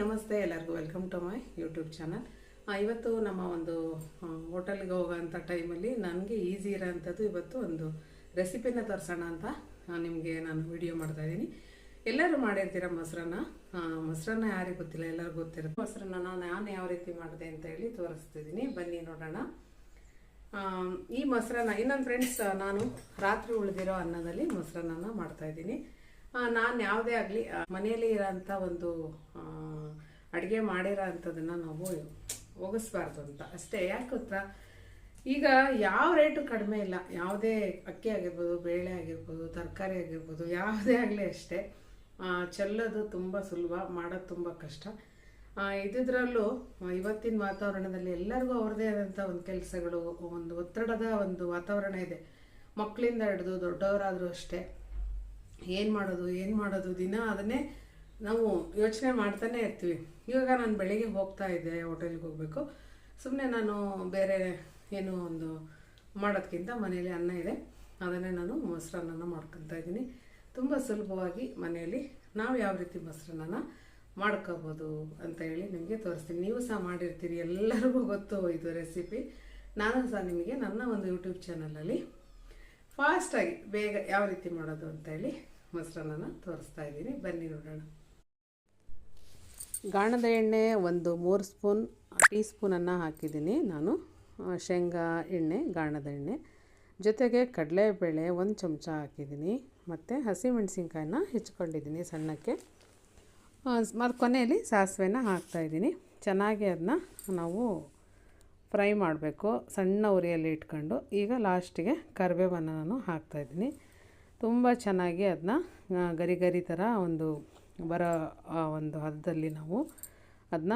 ನಮಸ್ತೆ ಎಲ್ಲರಿಗೂ. Welcome to my YouTube channel ಇವತ್ತು ನಮ್ಮ ಒಂದು ಹೋಟೆಲ್ಗೆ ಹೋಗೋಂಥ ಟೈಮಲ್ಲಿ ನನಗೆ ಈಸಿ ಇರೋಂಥದ್ದು ಇವತ್ತು ಒಂದು ರೆಸಿಪಿನ ತೋರಿಸೋಣ ಅಂತ ನಿಮಗೆ ನಾನು ವಿಡಿಯೋ ಮಾಡ್ತಾ ಇದ್ದೀನಿ. ಎಲ್ಲರೂ ಮಾಡಿರ್ತೀರ ಮೊಸರನ್ನ? ಮೊಸರನ್ನ ಯಾರಿಗೆ ಗೊತ್ತಿಲ್ಲ, ಎಲ್ಲರಿಗೂ ಗೊತ್ತಿರುತ್ತೆ. ಮೊಸರನ್ನ ನಾನು ಯಾವ ರೀತಿ ಮಾಡಿದೆ ಅಂತ ಹೇಳಿ ತೋರಿಸ್ತಿದ್ದೀನಿ. ಬನ್ನಿ ನೋಡೋಣ. ಈ ಮೊಸರನ್ನ, ಇನ್ನೊಂದು ಫ್ರೆಂಡ್ಸ್ ನಾನು ರಾತ್ರಿ ಉಳಿದಿರೋ ಅನ್ನದಲ್ಲಿ ಮೊಸರನ್ನ ಮಾಡ್ತಾ ಇದ್ದೀನಿ. ನಾನು ಯಾವುದೇ ಆಗಲಿ ಮನೆಯಲ್ಲಿ ಇರೋಂಥ ಒಂದು ಅಡುಗೆ ಮಾಡಿರೋ ಅಂಥದ್ದನ್ನು ನಾವು ಹೋಗಿಸ್ಬಾರ್ದು ಅಂತ. ಅಷ್ಟೇ, ಯಾಕೆ ಗೊತ್ತಾ? ಈಗ ಯಾವ ರೇಟು ಕಡಿಮೆ ಇಲ್ಲ. ಯಾವುದೇ ಅಕ್ಕಿ ಆಗಿರ್ಬೋದು, ಬೇಳೆ ಆಗಿರ್ಬೋದು, ತರಕಾರಿ ಆಗಿರ್ಬೋದು, ಯಾವುದೇ ಆಗಲಿ ಅಷ್ಟೇ ಚೆಲ್ಲೋದು ತುಂಬ ಸುಲಭ, ಮಾಡೋದು ತುಂಬ ಕಷ್ಟ. ಇದ್ರಲ್ಲೂ ಇವತ್ತಿನ ವಾತಾವರಣದಲ್ಲಿ ಎಲ್ಲರಿಗೂ ಅವ್ರದ್ದೇ ಆದಂಥ ಒಂದು ಕೆಲಸಗಳು, ಒಂದು ಒತ್ತಡದ ಒಂದು ವಾತಾವರಣ ಇದೆ. ಮಕ್ಕಳಿಂದ ಹಿಡಿದು ದೊಡ್ಡವರಾದರೂ ಅಷ್ಟೇ, ಏನು ಮಾಡೋದು ಏನು ಮಾಡೋದು, ದಿನ ಅದನ್ನೇ ನಾವು ಯೋಚನೆ ಮಾಡ್ತಾನೆ ಇರ್ತೀವಿ. ಇವಾಗ ನಾನು ಬೆಳಿಗ್ಗೆ ಹೋಗ್ತಾ ಇದ್ದೆ ಹೋಟೆಲ್ಗೆ ಹೋಗಬೇಕು. ಸುಮ್ಮನೆ ನಾನು ಬೇರೆ ಏನೋ ಒಂದು ಮಾಡೋದಕ್ಕಿಂತ ಮನೆಯಲ್ಲಿ ಅನ್ನ ಇದೆ. ಅದನ್ನೇ ನಾನು ಮೊಸರನ್ನ ಮಾಡ್ಕೊತಾ ಇದ್ದೀನಿ. ತುಂಬ ಸುಲಭವಾಗಿ ಮನೆಯಲ್ಲಿ ನಾವು ಯಾವ ರೀತಿ ಮೊಸರನ್ನ ಮಾಡ್ಕೋಬೋದು ಅಂತ ಹೇಳಿ ನಿಮಗೆ ತೋರಿಸ್ತೀನಿ. ನೀವು ಸಹ ಮಾಡಿರ್ತೀರಿ, ಎಲ್ಲರಿಗೂ ಗೊತ್ತು ಇದು ರೆಸಿಪಿ. ನಾನು ಸಹ ನಿಮಗೆ ನನ್ನ ಒಂದು ಯೂಟ್ಯೂಬ್ ಚಾನಲಲ್ಲಿ ಫಾಸ್ಟಾಗಿ ಬೇಗ ಯಾವ ರೀತಿ ಮಾಡೋದು ಅಂತ ಹೇಳಿ ಮೊಸರನ್ನ ತೋರಿಸ್ತಾ ಇದ್ದೀನಿ. ಬನ್ನಿ ನೋಡೋಣ. ಗಾಣದ ಎಣ್ಣೆ ಒಂದು ಮೂರು ಸ್ಪೂನ್, ಟೀ ಸ್ಪೂನನ್ನು ಹಾಕಿದ್ದೀನಿ ನಾನು. ಶೇಂಗಾ ಎಣ್ಣೆ, ಗಾಣದ ಎಣ್ಣೆ. ಜೊತೆಗೆ ಕಡಲೆಬೇಳೆ ಒಂದು ಚಮಚ ಹಾಕಿದ್ದೀನಿ. ಮತ್ತು ಹಸಿಮೆಣಸಿನ್ಕಾಯನ್ನ ಹೆಚ್ಕೊಂಡಿದ್ದೀನಿ ಸಣ್ಣಕ್ಕೆ. ಮತ್ತು ಕೊನೆಯಲ್ಲಿ ಸಾಸಿವೆನ ಹಾಕ್ತಾಯಿದ್ದೀನಿ ಚೆನ್ನಾಗಿ ಅದನ್ನ ನಾವು ಫ್ರೈ ಮಾಡಬೇಕು ಸಣ್ಣ ಉರಿಯಲ್ಲಿ ಇಟ್ಕೊಂಡು. ಈಗ ಲಾಸ್ಟಿಗೆ ಕರಿಬೇವನ್ನು ನಾನು ಹಾಕ್ತಾಯಿದ್ದೀನಿ ತುಂಬ ಚೆನ್ನಾಗಿ ಅದನ್ನ ಗರಿ ಗರಿ ಥರ ಒಂದು ಬರೋ ಆ ಒಂದು ಹದದಲ್ಲಿ ನಾವು ಅದನ್ನ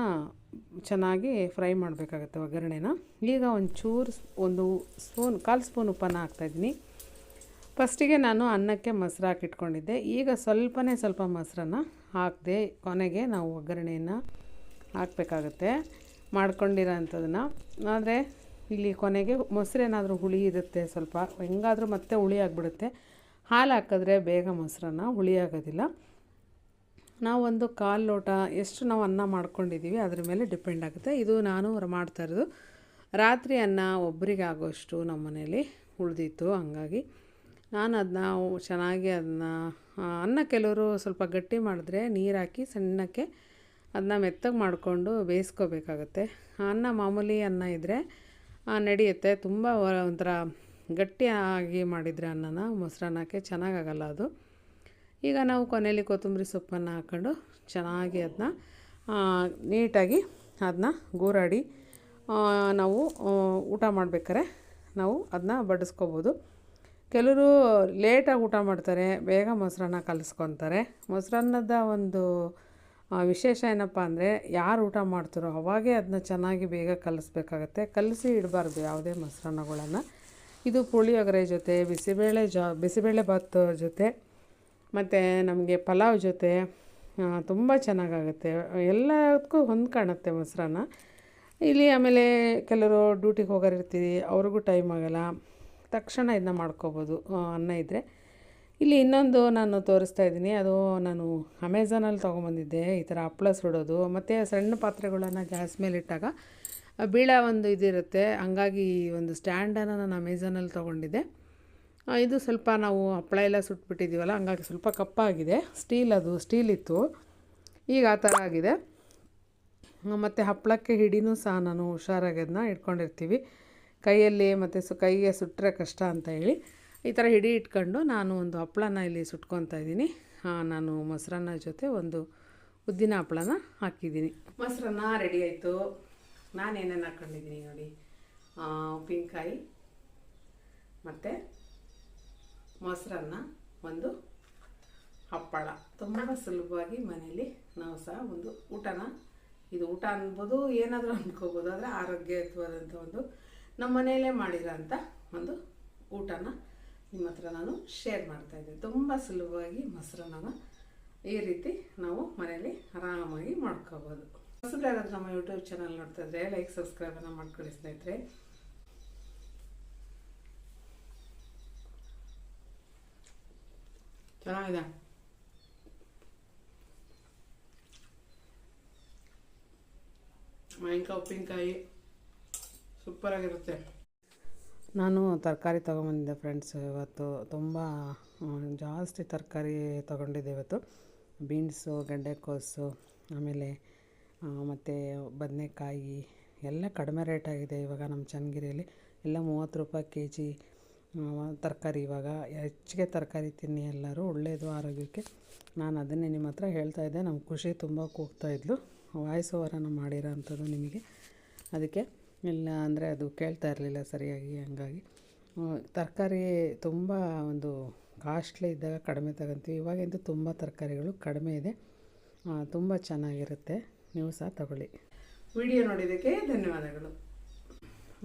ಚೆನ್ನಾಗಿ ಫ್ರೈ ಮಾಡಬೇಕಾಗತ್ತೆ ಒಗ್ಗರಣೆನ. ಈಗ ಒಂಚೂರು ಒಂದು ಸ್ಪೂನ್, ಕಾಲು ಸ್ಪೂನ್ ಉಪ್ಪನ್ನು ಹಾಕ್ತಾಯಿದ್ದೀನಿ ಫಸ್ಟಿಗೆ ನಾನು ಅನ್ನಕ್ಕೆ ಮೊಸರು ಹಾಕಿಟ್ಕೊಂಡಿದ್ದೆ. ಈಗ ಸ್ವಲ್ಪನೇ ಸ್ವಲ್ಪ ಮೊಸರನ್ನ ಹಾಕಿದೆ, ಕೊನೆಗೆ ನಾವು ಒಗ್ಗರಣೆಯನ್ನು ಹಾಕಬೇಕಾಗತ್ತೆ. ಮಾಡ್ಕೊಂಡಿರೋ ಅಂಥದನ್ನು ಆದರೆ ಇಲ್ಲಿ ಕೊನೆಗೆ ಮೊಸರೇನಾದರೂ ಹುಳಿ ಇರುತ್ತೆ ಸ್ವಲ್ಪ. ಹೆಂಗಾದರೂ ಮತ್ತೆ ಹುಳಿ ಆಗಿಬಿಡುತ್ತೆ. ಹಾಲು ಹಾಕಿದ್ರೆ ಬೇಗ ಮೊಸರನ್ನ ಹುಳಿ ಆಗೋದಿಲ್ಲ. ನಾವೊಂದು ಕಾಲು ಲೋಟ ಎಷ್ಟು ನಾವು ಅನ್ನ ಮಾಡ್ಕೊಂಡಿದ್ದೀವಿ ಅದ್ರ ಮೇಲೆ ಡಿಪೆಂಡ್ ಆಗುತ್ತೆ. ಇದು ನಾನು ಮಾಡ್ತಾ ಇರೋದು. ರಾತ್ರಿ ಅನ್ನ ಒಬ್ಬರಿಗೆ ಆಗೋಷ್ಟು ನಮ್ಮ ಮನೇಲಿ ಉಳಿದಿತ್ತು, ಹಂಗಾಗಿ ನಾನು ಅದನ್ನ ಚೆನ್ನಾಗಿ ಅದನ್ನ ಅನ್ನ ಕೆಲವರು ಸ್ವಲ್ಪ ಗಟ್ಟಿ ಮಾಡಿದ್ರೆ ನೀರು ಹಾಕಿ ಸಣ್ಣಕ್ಕೆ ಅದನ್ನ ಮೆತ್ತಗೆ ಮಾಡಿಕೊಂಡು ಬೇಯಿಸ್ಕೋಬೇಕಾಗತ್ತೆ. ಅನ್ನ ಮಾಮೂಲಿ ಅನ್ನ ಇದ್ದರೆ ನಡೆಯುತ್ತೆ. ತುಂಬ ಒಂಥರ ಗಟ್ಟಿಯಾಗಿ ಮಾಡಿದರೆ ಅನ್ನನ, ಮೊಸರನ್ನಕ್ಕೆ ಚೆನ್ನಾಗಾಗಲ್ಲ ಅದು. ಈಗ ನಾವು ಕೊನೆಯಲ್ಲಿ ಕೊತ್ತಂಬರಿ ಸೊಪ್ಪನ್ನು ಹಾಕ್ಕೊಂಡು ಚೆನ್ನಾಗಿ ಅದನ್ನ ನೀಟಾಗಿ ಅದನ್ನ ಗೂರಾಡಿ ನಾವು ಊಟ ಮಾಡಬೇಕಾರೆ ನಾವು ಅದನ್ನ ಬಡಿಸ್ಕೋಬೋದು. ಕೆಲವರು ಲೇಟಾಗಿ ಊಟ ಮಾಡ್ತಾರೆ, ಬೇಗ ಮೊಸರನ್ನ ಕಲಿಸ್ಕೊತಾರೆ. ಮೊಸರನ್ನದ ಒಂದು ವಿಶೇಷ ಏನಪ್ಪ ಅಂದರೆ ಯಾರು ಊಟ ಮಾಡ್ತಾರೋ ಅವಾಗೇ ಅದನ್ನ ಚೆನ್ನಾಗಿ ಬೇಗ ಕಲಿಸ್ಬೇಕಾಗತ್ತೆ. ಕಲಸಿ ಇಡಬಾರ್ದು ಯಾವುದೇ ಮೊಸರನ್ನಗಳನ್ನು ಇದು ಪುಳಿಯೋಗರೆ ಜೊತೆ, ಬಿಸಿಬೇಳೆ ಜಾ, ಬಿಸಿಬೇಳೆ ಭಾತ್ ಜೊತೆ. ಮತ್ತು ನಮಗೆ ಪಲಾವ್ ಜೊತೆ ತುಂಬ ಚೆನ್ನಾಗಾಗುತ್ತೆ. ಎಲ್ಲದಕ್ಕೂ ಹೊಂದ್ಕಾಣುತ್ತೆ ಮೊಸರನ್ನ. ಇಲ್ಲಿ ಆಮೇಲೆ ಕೆಲವರು ಡ್ಯೂಟಿಗೆ ಹೋಗೋರಿರ್ತೀವಿ ಅವ್ರಿಗೂ ಟೈಮ್ ಆಗೋಲ್ಲ. ತಕ್ಷಣ ಇದನ್ನ ಮಾಡ್ಕೋಬೋದು ಅನ್ನ ಇದ್ದರೆ ಇಲ್ಲಿ ಇನ್ನೊಂದು ನಾನು ತೋರಿಸ್ತಾ ಇದ್ದೀನಿ. ಅದು ನಾನು ಅಮೆಝಾನಲ್ಲಿ ತೊಗೊಂಬಂದಿದ್ದೆ. ಈ ಥರ ಹಪ್ಪಳ ಸುಡೋದು ಮತ್ತು ಸಣ್ಣ ಪಾತ್ರೆಗಳನ್ನು ಗ್ಯಾಸ್ ಮೇಲೆ ಇಟ್ಟಾಗ ಬೀಳೋ ಒಂದು ಇದಿರುತ್ತೆ. ಹಂಗಾಗಿ ಒಂದು ಸ್ಟ್ಯಾಂಡನ್ನು ನಾನು ಅಮೆಝಾನಲ್ಲಿ ತೊಗೊಂಡಿದ್ದೆ. ಇದು ಸ್ವಲ್ಪ ನಾವು ಹಪ್ಪಳ ಎಲ್ಲ ಸುಟ್ಬಿಟ್ಟಿದ್ದೀವಲ್ಲ, ಹಂಗಾಗಿ ಸ್ವಲ್ಪ ಕಪ್ಪಾಗಿದೆ. ಸ್ಟೀಲ್ ಅದು ಸ್ಟೀಲ್ ಇತ್ತು. ಈಗ ಆ ಥರ ಆಗಿದೆ. ಮತ್ತು ಹಪ್ಪಳಕ್ಕೆ ಹಿಡಿನೂ ಸಹ ನಾನು ಹುಷಾರಾಗಿ ಅದನ್ನ ಇಟ್ಕೊಂಡಿರ್ತೀವಿ ಕೈಯಲ್ಲಿ ಮತ್ತು ಸು, ಕೈಗೆ ಸುಟ್ಟರೆ ಕಷ್ಟ ಅಂತ ಹೇಳಿ ಈ ಥರ ಹಿಡಿ ಇಟ್ಕೊಂಡು ನಾನು ಒಂದು ಹಪ್ಪಳನ ಇಲ್ಲಿ ಸುಟ್ಕೊತಾ ಇದ್ದೀನಿ. ನಾನು ಮೊಸರನ್ನ ಜೊತೆ ಒಂದು ಉದ್ದಿನ ಹಪ್ಪಳನ ಹಾಕಿದ್ದೀನಿ. ಮೊಸರನ್ನ ರೆಡಿ ಆಯಿತು. ನಾನೇನೇನು ಹಾಕ್ಕೊಂಡಿದ್ದೀನಿ ನೋಡಿ. ಉಪ್ಪಿನಕಾಯಿ, ಮತ್ತು ಮೊಸರನ್ನ ಒಂದು ಹಪ್ಪಳ. ತುಂಬ ಸುಲಭವಾಗಿ ಮನೇಲಿ ನಾವು ಸಹ ಒಂದು ಊಟನ, ಇದು ಊಟ ಅನ್ಬೋದು, ಏನಾದರೂ ಅಂದ್ಕೋಬೋದು ಆದರೆ ಆರೋಗ್ಯಯುತವಾದಂಥ ಒಂದು ನಮ್ಮ ಮನೆಯಲ್ಲೇ ಮಾಡಿರೋಂಥ ಒಂದು ಊಟನ ನಿಮ್ಮ ಹತ್ರ ನಾನು ಶೇರ್ ಮಾಡ್ತಾ ಇದ್ದೆ ತುಂಬ ಸುಲಭವಾಗಿ ಮೊಸರನ್ನ ಈ ರೀತಿ ನಾವು ಮನೇಲಿ ಆರಾಮಾಗಿ ಮಾಡ್ಕೋಬೋದು. ಹೊಸಬ್ರು ಯಾರಾದ್ರೂ ನಮ್ಮ ಯೂಟ್ಯೂಬ್ ಚಾನಲ್ ನೋಡ್ತಾ ಇದ್ರೆ ಲೈಕ್ ಸಬ್ಸ್ಕ್ರೈಬನ್ನು ಮಾಡ್ಕೊಳ್ಳಿ ಸ್ನೇಹಿತರೆ. ಚೆನ್ನಾಗಿದೆ. ಮಾವಿನಕಾಯಿ ಉಪ್ಪಿನಕಾಯಿ ಸೂಪರಾಗಿರುತ್ತೆ ನಾನು ತರಕಾರಿ ತೊಗೊಂಬಂದಿದ್ದೆ ಫ್ರೆಂಡ್ಸ್ ಇವತ್ತು ತುಂಬ ಜಾಸ್ತಿ ತರಕಾರಿ ತೊಗೊಂಡಿದ್ದೆ ಇವತ್ತು. ಬೀನ್ಸು ಗಡ್ಡೆಕೋಸು ಆಮೇಲೆ ಮತ್ತು ಬದನೆಕಾಯಿ, ಎಲ್ಲ ಕಡಿಮೆ ರೇಟಾಗಿದೆ ಇವಾಗ ನಮ್ಮ ಚನ್ನಗಿರಿಯಲ್ಲಿ. ಎಲ್ಲ ಮೂವತ್ತು ರೂಪಾಯಿ ಕೆ ಜಿ ತರಕಾರಿ ಇವಾಗ ಹೆಚ್ಚಿಗೆ ತರಕಾರಿ ತಿನ್ನಿ ಎಲ್ಲರೂ ಒಳ್ಳೆಯದು ಆರೋಗ್ಯಕ್ಕೆ. ನಾನು ಅದನ್ನೇ ನಿಮ್ಮ ಹತ್ರ ಹೇಳ್ತಾ ಇದ್ದೆ. ನಮ್ಮ ಖುಷಿ ತುಂಬ ಕೂಗ್ತಾ ಇದ್ಲು. ವಾಯ್ಸ್ ಓವರನ್ನು ಮಾಡಿರೋ ಅಂಥದ್ದು ನಿಮಗೆ. ಅದಕ್ಕೆ ಇಲ್ಲ ಅಂದರೆ ಅದು ಕೇಳ್ತಾ ಇರಲಿಲ್ಲ ಸರಿಯಾಗಿ, ಹಂಗಾಗಿ. ತರಕಾರಿ ತುಂಬ ಒಂದು ಕಾಸ್ಟ್ಲಿ ಇದ್ದಾಗ ಕಡಿಮೆ ತಗೊಂತೀವಿ. ಇವಾಗಿಂದು ತುಂಬ ತರಕಾರಿಗಳು ಕಡಿಮೆ ಇದೆ. ತುಂಬ ಚೆನ್ನಾಗಿರುತ್ತೆ. ನೀವು ಸಹ ತಗೊಳ್ಳಿ. ವಿಡಿಯೋ ನೋಡಿದ್ದಕ್ಕೆ ಧನ್ಯವಾದಗಳು.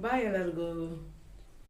ಬಾಯ್ ಎಲ್ಲರಿಗೂ.